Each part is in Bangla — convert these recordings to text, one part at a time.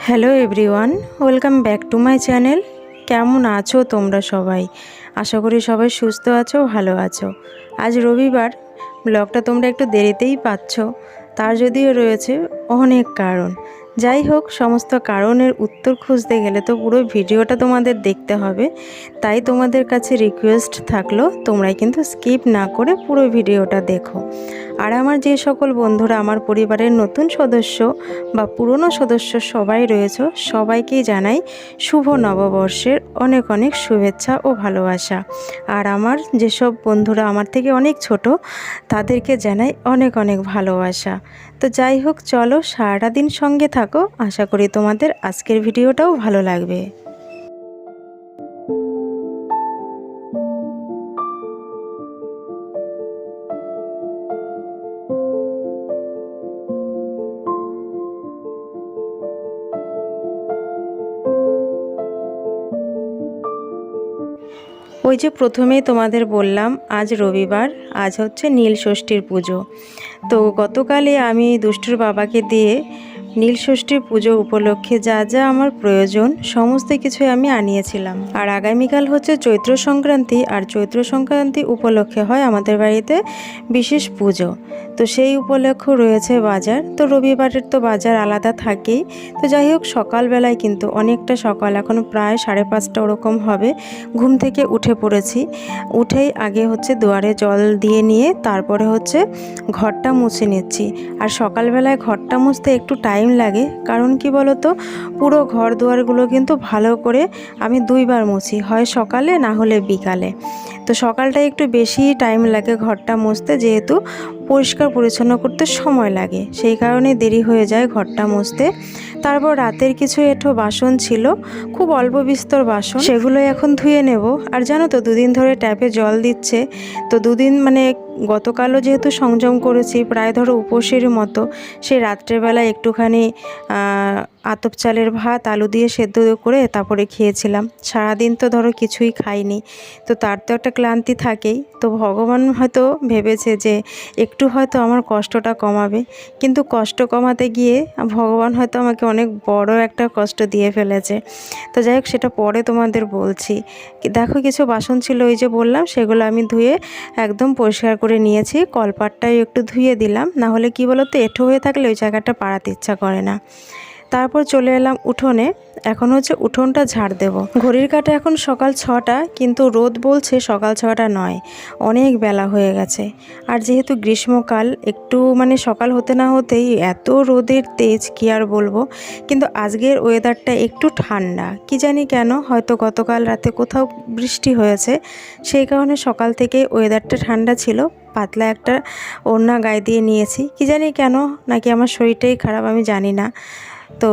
Hello everyone welcome back to my channel কেমন আছো তোমরা সবাই? আশা করি সবাই সুস্থ আছো, ভালো আছো। আজ রবিবার ব্লগটা তোমরা একটু দেরিতেই পাচ্ছ, তার যদিও রয়েছে অনেক কারণ। যাই হোক, সমস্ত কারণের উত্তর খুঁজতে গেলে তো পুরো ভিডিওটা তোমাদের দেখতে হবে, তাই তোমাদের কাছে রিকোয়েস্ট থাকল তোমরা কিন্তু স্কিপ না করে পুরো ভিডিওটা দেখো। আর আমার যে সকল বন্ধুরা, আমার পরিবারের নতুন সদস্য বা পুরনো সদস্য সবাই রয়েছে, সবাইকেই জানাই শুভ নববর্ষের অনেক অনেক শুভেচ্ছা ও ভালোবাসা। আর আমার যেসব বন্ধুরা আমার থেকে অনেক ছোট, তাদেরকে জানাই অনেক অনেক ভালোবাসা। তো যাই হোক, চলো সারাটা দিন সঙ্গে থাকো। আশা করি তোমাদের আজকের ভিডিওটাও ভালো লাগবে। ওই যে প্রথমেই তোমাদের বললাম, আজ রবিবার, আজ হচ্ছে নীল ষষ্ঠীর পুজো। তো গতকালে আমি দুষ্টুর বাবাকে দিয়ে নীল ষষ্ঠীর পুজো উপলক্ষে যা যা আমার প্রয়োজন, সমস্ত কিছু আমি আনিয়েছিলাম। আর আগামীকাল হচ্ছে চৈত্র সংক্রান্তি, আর চৈত্র সংক্রান্তি উপলক্ষে হয় আমাদের বাড়িতে বিশেষ পুজো। তো সেই উপলক্ষ রয়েছে বাজার। তো রবিবারের তো বাজার আলাদা থাকেই। তো যাই হোক, সকালবেলায় কিন্তু অনেকটা সকাল। এখন প্রায় সাড়ে পাঁচটা ওরকম হবে। ঘুম থেকে উঠে পড়েছি। উঠেই আগে হচ্ছে দুয়ারে জল দিয়ে নিয়ে তারপরে হচ্ছে ঘরটা মুছে নিচ্ছি। আর সকালবেলায় ঘরটা মুছতে একটু টাইম লাগে। কারণ কি বলতো? পুরো ঘর দুয়ারগুলো কিন্তু ভালো করে আমি দুইবার মুছি। হয় সকালে, না হলে বিকালে। তো সকালটা একটু বেশি টাইম লাগে ঘরটা মুছতে। যেহেতু পরিষ্কার পরিচ্ছন্ন করতে সময় লাগে। সেই কারণে দেরি হয়ে যায় ঘরটা মুছতে। তারপর রাতের কিছু এঠো বাসন ছিল, খুব অল্প বিস্তর বাসন। সেগুলো এখন ধুয়ে নেব। আর জানো তো, দুদিন ধরে ট্যাপে জল দিচ্ছে। তো দুদিন মানে গতকালও যেহেতু সংযম করেছি, প্রায় ধরো উপোসের মতো সেই রাত্রেবেলা একটুখানি আতপ চালের ভাত, আলু দিয়ে সেদ্ধ করে তারপরে খেয়েছিলাম। সারাদিন তো ধরো কিছুই খাইনি। তো তার তো একটা ক্লান্তি থাকেই। তো ভগবান হয়তো ভেবেছে যে একটু হয়তো আমার কষ্টটা কমাবে। কিন্তু কষ্ট কমাতে গিয়ে ভগবান হয়তো আমাকে অনেক বড় একটা কষ্ট দিয়ে ফেলেছে। তো যাই হোক, সেটা পরে তোমাদের বলছি। দেখো, কিছু বাসন ছিল, ওই যে বললাম, সেগুলো আমি ধুয়ে একদম পরিষ্কার করে নিয়েছি কলপাটটাই একটু ধুয়ে দিলাম। না হলে কি বলো তো এঁঠো হয়ে থাকলে ওই জায়গাটা পাড়াতে ইচ্ছা করে না। তারপর চলে এলাম উঠোনে। এখন হচ্ছে উঠোনটা ঝাড় দেব। ঘড়ির কাটা এখন সকাল ছটা, কিন্তু রোদ বলছে সকাল ছটা নয়। অনেক বেলা হয়ে গেছে। আর যেহেতু গ্রীষ্মকাল, একটু মানে সকাল হতে না হতেই এত রোদের তেজ, কি আর বলব? কিন্তু আজকের ওয়েদারটা একটু ঠান্ডা। কি জানি কেন, হয়তো গতকাল রাতে কোথাও বৃষ্টি হয়েছে। সেই কারণে সকাল থেকে ওয়েদারটা ঠান্ডা ছিল। পাতলা একটা ওড়না গায়ে দিয়ে নিয়েছি। কি জানি কেন, নাকি আমার শরীরটাই খারাপ আমি জানি না। তো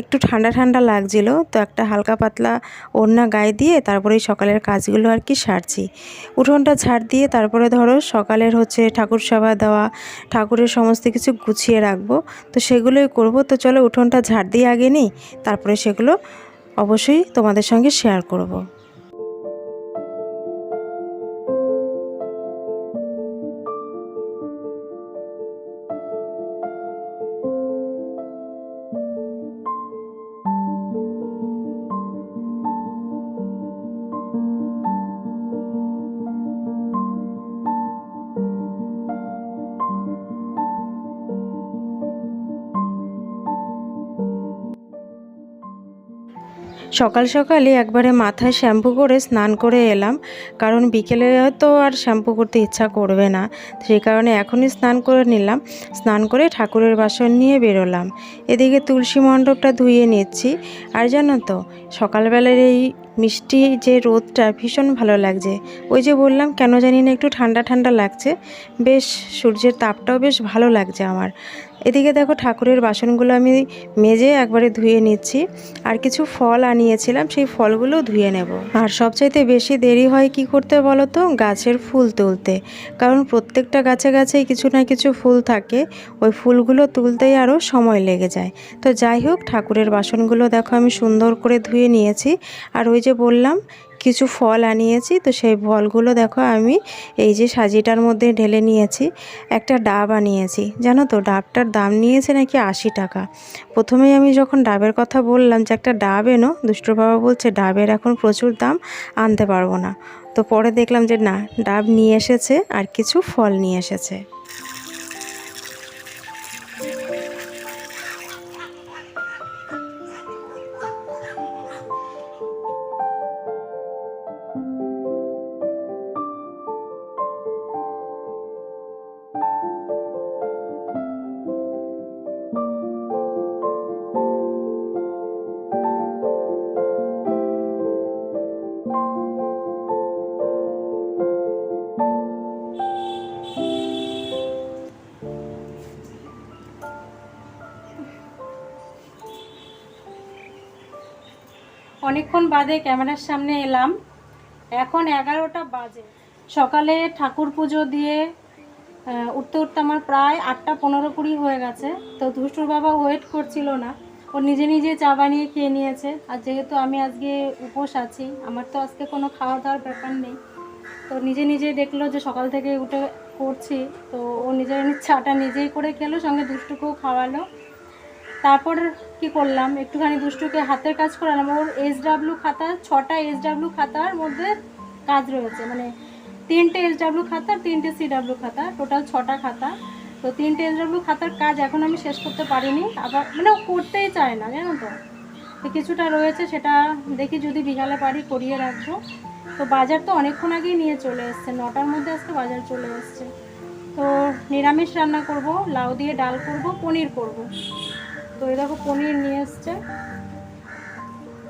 একটু ঠান্ডা ঠান্ডা লাগছিল, তো একটা হালকা পাতলা ওড়না গায়ে দিয়ে তারপরে সকালের কাজগুলো আর কি সারছি উঠোনটা ঝাড় দিয়ে তারপরে ধরো সকালের হচ্ছে ঠাকুর সভা দেওয়া, ঠাকুরের সমস্ত কিছু গুছিয়ে রাখব, তো সেগুলোই করব তো চলো উঠোনটা ঝাড় দিয়ে আগে নিই, তারপরে সেগুলো অবশ্যই তোমাদের সঙ্গে শেয়ার করব। সকাল সকালে একবারে মাথায় শ্যাম্পু করে স্নান করে এলাম, কারণ বিকেলে তো আর শ্যাম্পু করতে ইচ্ছা করবে না। সেই কারণে এখনই স্নান করে নিলাম, স্নান করে ঠাকুরের বাসন নিয়ে বেরোলাম। এদিকে তুলসী মণ্ডপটা ধুয়ে নিচ্ছি। আর জানো তো, সকালবেলার এই মিষ্টি যে রোদটা ভীষণ ভালো লাগছে। ওই যে বললাম, কেন জানি না একটু ঠান্ডা ঠান্ডা লাগছে। বেশ, সূর্যের তাপটাও বেশ ভালো লাগছে আমার। এদিকে দেখো ঠাকুরের বাসনগুলো আমি মেজে একবারে ধুয়ে নিচ্ছি। আর কিছু ফল আনিয়েছিলাম, সেই ফলগুলো ধুয়ে নেব। আর সবচাইতে বেশি দেরি হয় কি করতে বলো তো? গাছের ফুল তুলতে। কারণ প্রত্যেকটা গাছে গাছেই কিছু না কিছু ফুল থাকে। ওই ফুলগুলো তুলতেই আরও সময় লেগে যায়। তো যাই হোক, ঠাকুরের বাসনগুলো দেখো আমি সুন্দর করে ধুয়ে নিয়েছি। আর ওই যে বললাম, কিছু ফল আনিয়েছি। তো সেই ফলগুলো দেখো আমি এই যে সাজিটার মধ্যে ঢেলে নিয়েছি। একটা ডাব আনিয়েছি। জানো তো, ডাবটার দাম নিয়েছে নাকি আশি টাকা। প্রথমেই আমি যখন ডাবের কথা বললাম যে একটা ডাব এনো দুষ্টুর বাবা বলছে, ডাবের এখন প্রচুর দাম, আনতে পারব না। তো পরে দেখলাম যে না, ডাব নিয়ে এসেছে আর কিছু ফল নিয়ে এসেছে। অনেকক্ষণ বাদে ক্যামেরার সামনে এলাম। এখন এগারোটা বাজে। সকালে ঠাকুর পুজো দিয়ে উঠতে উঠতে আমার প্রায় আটটা পনেরো কুড়ি হয়ে গেছে। তো দুষ্টুর বাবা ওয়েট করছিল না। ও নিজে নিজে চা বানিয়ে খেয়ে নিয়েছে। আর যেহেতু আমি আজকে উপোস আছি, আমার তো আজকে কোনো খাওয়া দাওয়ার ব্যাপার নেই। তো নিজে নিজে দেখল যে সকাল থেকে উঠে করছি। তো ও নিজের চাটা নিজেই করে খেলো, সঙ্গে দুষ্টুকেও খাওয়ালো। তারপর কি করলাম? একটুখানি দুষ্টুকে হাতের কাজ করালাম। ওর এস ডাব্লিউ খাতা, ছটা এস ডাব্লিউ খাতার মধ্যে কাজ রয়েছে। মানে তিনটে এস ডাব্লিউ খাতা, তিনটে সি ডাব্লিউ খাতা টোটাল ছটা খাতা। তো তিনটে এস ডাব্লিউ খাতার কাজ এখন আমি শেষ করতে পারিনি। আবার মানে ও করতেই চায় না, জানো তো? তো কিছুটা রয়েছে সেটা দেখি যদি বিকালে পারি করিয়ে রাখব। তো বাজার তো অনেকক্ষণ আগেই নিয়ে চলে এসছে। নটার মধ্যে আজকে বাজার চলে এসছে। তো নিরামিষ রান্না করব, লাউ দিয়ে ডাল করব, পনির করব। তো এই দেখো পনির নিয়ে এসছে।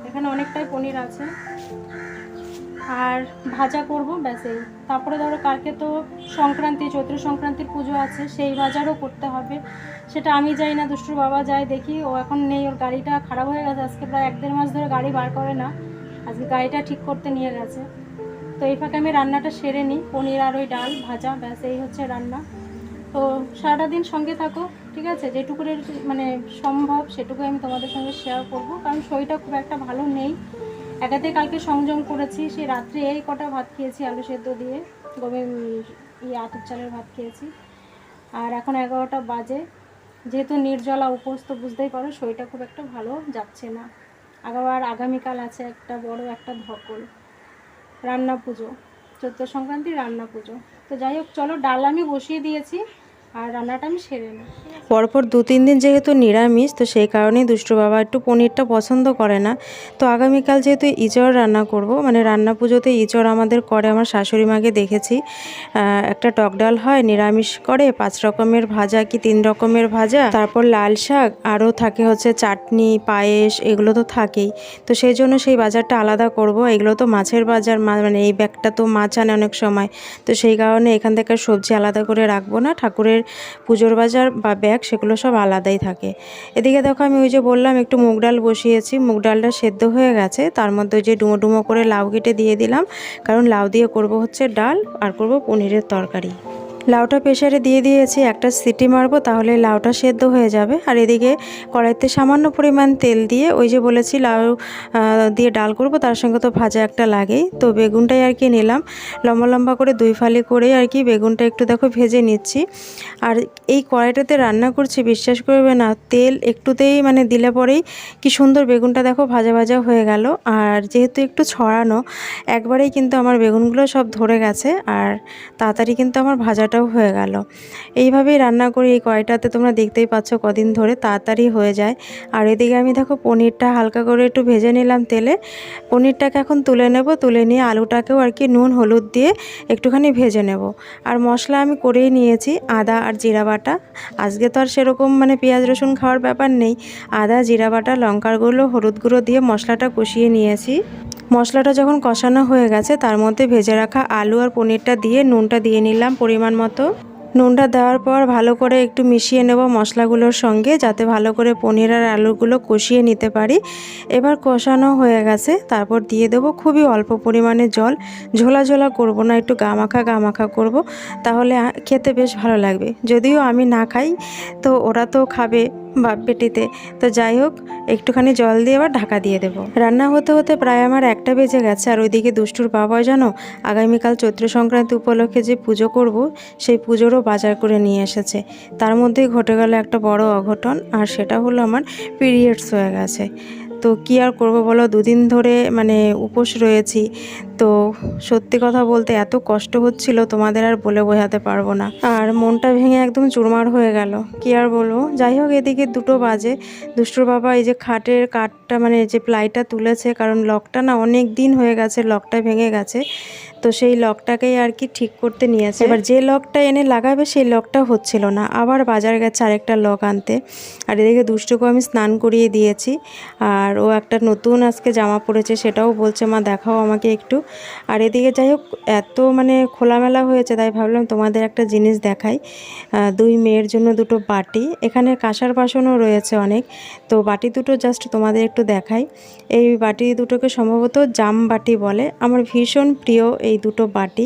এখানে অনেকটাই পনির আছে। আর ভাজা করব, ব্যাস এই। তারপরে ধরো কালকে তো সংক্রান্তি, চৈত্র সংক্রান্তির পুজো আছে, সেই বাজারও করতে হবে। সেটা আমি যাই না, দুষ্টুর বাবা যায়, দেখি। ও এখন নেই, ওর গাড়িটা খারাপ হয়ে গেছে। আজকে প্রায় এক দেড় মাস ধরে গাড়ি বার করে না। আজকে গাড়িটা ঠিক করতে নিয়ে গেছে। তো এই ফাঁকে আমি রান্নাটা সেরে নিই। পনির আর ওই ডাল ভাজা, ব্যাস এই হচ্ছে রান্না। তো সারাটা দিন সঙ্গে থাকো। ঠিক আছে? যেটুকু মানে সম্ভব সেটুকু আমি তোমাদের সঙ্গে শেয়ার করব। কারণ শরীরটা খুব একটা ভালো নেই। একাতে কালকে সংযম করেছি সেই রাত্রে এই কটা ভাত খেয়েছি, আলু সেদ্ধ দিয়ে। গমে ইয়ে আতপ চালের ভাত খেয়েছি। আর এখন এগারোটা বাজে। যেহেতু নির্জলা উপোস, তো বুঝতেই পারো শরীরটা খুব একটা ভালো যাচ্ছে না। আবার আগামীকাল আছে একটা বড় একটা ধকল। রান্না পুজো, চৈত্র সংক্রান্তি রান্না পুজো। তো যাই হোক, চলো ডাল আমি বসিয়ে দিয়েছি। আর রান্নাটা আমি সেরে নিই পরপর দু তিন দিন যেহেতু নিরামিষ, তো সেই কারণেই দুষ্টু বাবা একটু পনিরটা পছন্দ করে না। তো আগামীকাল যেহেতু ইচড় রান্না করব মানে রান্না পুজোতে ইচড় আমাদের করে, আমার শাশুড়ি মাকে দেখেছি। একটা টক ডাল হয়, নিরামিষ করে, পাঁচ রকমের ভাজা কি তিন রকমের ভাজা? তারপর লাল শাক, আরও থাকে হচ্ছে চাটনি, পায়েস, এগুলো তো থাকেই। তো সেই জন্য সেই বাজারটা আলাদা করব, এগুলো তো মাছের বাজার মানে এই ব্যাগটা তো মাছ আনে অনেক সময়। তো সেই কারণে এখান থেকে সবজি আলাদা করে রাখব না, ঠাকুরের পুজোর বাজার বা ব্যাগ সেগুলো সব আলাদাই থাকে। এদিকে দেখো আমি ওই যে বললাম, একটু মুগ ডাল বসিয়েছি। মুগ ডালটা সেদ্ধ হয়ে গেছে। তার মধ্যে ওই যে ডুমো ডুমো করে লাউ কেটে দিয়ে দিলাম। কারণ লাউ দিয়ে করব হচ্ছে ডাল আর করব পনিরের তরকারি। লাউটা প্রেশারে দিয়ে দিয়েছি, একটা সিটি মারবো, তাহলে লাউটা সেদ্ধ হয়ে যাবে। আর এদিকে কড়াইতে সামান্য পরিমাণ তেল দিয়ে ওই যে বলেছি লাউ দিয়ে ডাল করব, তার সঙ্গে তো ভাজা একটা লাগেই। তো বেগুনটাই আর কি নিলাম। লম্বা লম্বা করে দুই ফালি করে আর কি বেগুনটা একটু দেখো ভেজে নিচ্ছি। আর এই কড়াইটাতে রান্না করছি, বিশ্বাস করবে না, তেল একটুতেই মানে দিলে পরেই কি সুন্দর বেগুনটা দেখো ভাজা ভাজা হয়ে গেল। আর যেহেতু একটু ছড়ানো, একবারেই কিন্তু আমার বেগুনগুলো সব ধরে গেছে, আর তাড়াতাড়ি কিন্তু আমার ভাজাটাও ভাজাটাও হয়ে গেল। এইভাবেই রান্না করি এই কয়টাতে তোমরা দেখতেই পাচ্ছ কদিন ধরে তাড়াতাড়ি হয়ে যায়। আর এদিকে আমি দেখো পনিরটা হালকা করে একটু ভেজে নিলাম তেলে। পনিরটাকে এখন তুলে নেব, তুলে নিয়ে আলুটাকেও আর কি নুন, হলুদ দিয়ে একটুখানি ভেজে নেব। আর মশলা আমি করেই নিয়েছি, আদা আর জিরা বাটা। আজকে তো আর সেরকম মানে পেঁয়াজ, রসুন খাওয়ার ব্যাপার নেই। আদা, জিরা বাটা, লঙ্কার গুঁড়ো, হলুদ গুঁড়ো দিয়ে মশলাটা কষিয়ে নিয়েছি। মশলাটা যখন কষানো হয়ে গেছে, তার মধ্যে ভেজে রাখা আলু আর পনিরটা দিয়ে নুনটা দিয়ে নিলাম। পরিমাণ মতো। নুনটা দেওয়ার পর ভালো করে একটু মিশিয়ে নেব মশলাগুলোর সঙ্গে, যাতে ভালো করে পনির আর আলুগুলো কষিয়ে নিতে পারি। এবার কষানো হয়ে গেছে। তারপর দিয়ে দেব খুবই অল্প পরিমাণে জল। ঝোলা ঝোলা করব না, একটু গামাখা গামাখা করব। তাহলে খেতে বেশ ভালো লাগবে। যদিও আমি না খাই, তো ওরা তো খাবে। বাপ পেটিতে তো যাই হোক, একটুখানি জল দিয়ে আবার ঢাকা দিয়ে দেবো। রান্না হতে হতে প্রায় আমার একটা বেজে গেছে, আর ওইদিকে দুষ্টুর বাবা জানো আগামীকাল চৈত্র সংক্রান্তি উপলক্ষে যে পুজো করব, সেই পুজোরও বাজার করে নিয়ে এসেছে। তার মধ্যেই ঘটে গেল একটা বড় অঘটন, আর সেটা হলো আমার পিরিয়ডস হয়ে গেছে। তো কী আর করব বলো? দুদিন ধরে মানে উপোস রয়েছি। তো সত্যি কথা বলতে এত কষ্ট হচ্ছিল তোমাদের আর বলে বোঝাতে পারব না। আর মনটা ভেঙে একদম চুরমার হয়ে গেল। কি আর বলব? যাই হোক, এদিকে দুটো বাজে। দুষ্টুর বাবা এই যে খাটের কাঠটা মানে যে প্লাইটা তুলেছে, কারণ লকটা না অনেক দিন হয়ে গেছে, লকটা ভেঙে গেছে। তো সেই লকটাকেই আর কি ঠিক করতে নিয়েছে। এবার যে লকটা এনে লাগাবে, সেই লকটা হচ্ছিল না। আবার বাজার গেছে আরেকটা লক আনতে। আর এদিকে দুষ্টুকে আমি স্নান করিয়ে দিয়েছি। আর ও একটা নতুন আজকে জামা পরেছে, সেটাও বলছে, মা, দেখাও আমাকে একটু। আর এদিকে যাই হোক, এত মানে খোলামেলা হয়েছে, তাই ভাবলাম তোমাদের একটা জিনিস দেখাই। দুই মেয়ের জন্য দুটো বাটি, এখানে কাঁসার বাসনও রয়েছে অনেক। তো বাটি দুটো জাস্ট তোমাদের একটু দেখাই। এই বাটি দুটোকে সম্ভবত জাম বাটি বলে। আমার ভীষণ প্রিয় এই দুটো বাটি।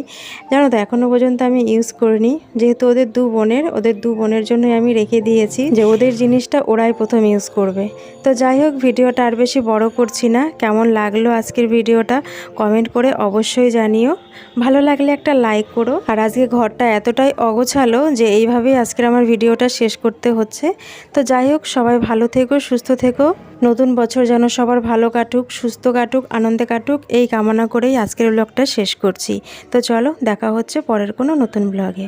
জানো তো এখনও পর্যন্ত আমি ইউজ করিনি। যেহেতু ওদের দু বোনের, ওদের দু বোনের জন্যই আমি রেখে দিয়েছি যে ওদের জিনিসটা ওরাই প্রথম ইউজ করবে। তো যাই হোক, ভিডিওটা আর বেশি বড় করছি না। কেমন লাগল আজকের ভিডিওটা কমেন্ট করে অবশ্যই জানিও। ভালো লাগলে একটা লাইক করো। আর আজকে ঘরটা এতটাই অগোছালো যে এইভাবেই আজকের আমার ভিডিওটা শেষ করতে হচ্ছে। তো যাই হোক, সবাই ভালো থেকো, সুস্থ থেকো। নতুন বছর যেন সবার ভালো কাটুক, সুস্থ কাটুক, আনন্দে কাটুক, এই কামনা করেই আজকের ব্লগটা শেষ করছি। তো চলো, দেখা হচ্ছে পরের কোনো নতুন ব্লগে